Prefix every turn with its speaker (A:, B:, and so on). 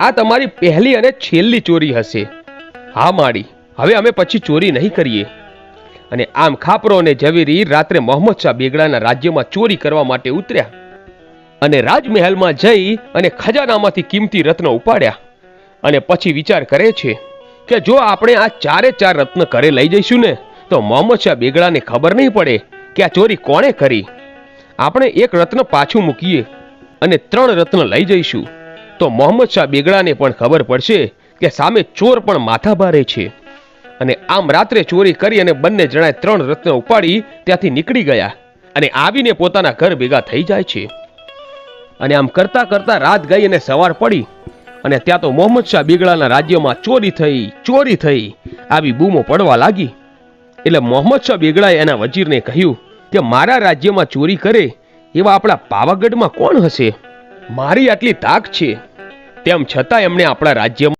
A: આ તમારી પહેલી અને છેલ્લી ચોરી હશે. હા માડી હવે અમે પછી ચોરી નહીં કરીએ. અને આમ ખાપરો અને ઝવેરી રાત્રે મોહમ્મદ શાહ બેગડાના રાજ્યમાં ચોરી કરવા માટે ઉતર્યા. અને રાજમહેલમાં જઈ અને ખજાનામાંથી કિંમતી રત્ન ઉપાડ્યા. અને પછી વિચાર કરે છે કે જો આપણે આ ચારે ચાર રત્ન ઘરે લઈ જઈશું ને, તો મોહમ્મદ શાહ બેગડાને ખબર નહીં પડે કે આ ચોરી કોણે કરી. આપણે એક રત્ન પાછું મૂકીએ અને ત્રણ રત્ન લઈ જઈશું. તો મોહમ્મદ શાહ બેગડાને પણ ખબર પડશે કે સામે ચોર પણ માથા ભારે છે. અને આમ રાત્રે ચોરી કરી અને બંને જણાએ ત્રણ રત્ન ઉપાડી ત્યાંથી નીકળી ગયા અને આવીને પોતાના ઘર ભેગા થઈ જાય છે. અને આમ કરતા કરતા રાત ગઈ અને સવાર પડી અને ત્યાં તો મોહમ્મદ શાહ બેગડાના રાજ્યમાં ચોરી થઈ ચોરી થઈ, આવી બૂમો પડવા લાગી. એટલે મોહમ્મદ શાહ બેગડાએ એના વજીરને કહ્યું કે મારા રાજ્યમાં ચોરી કરે એવા આપણા પાવાગઢમાં કોણ હશે? મારી આટલી તાક છે. તેમ છતાં એમણે આપણા રાજ્યમાં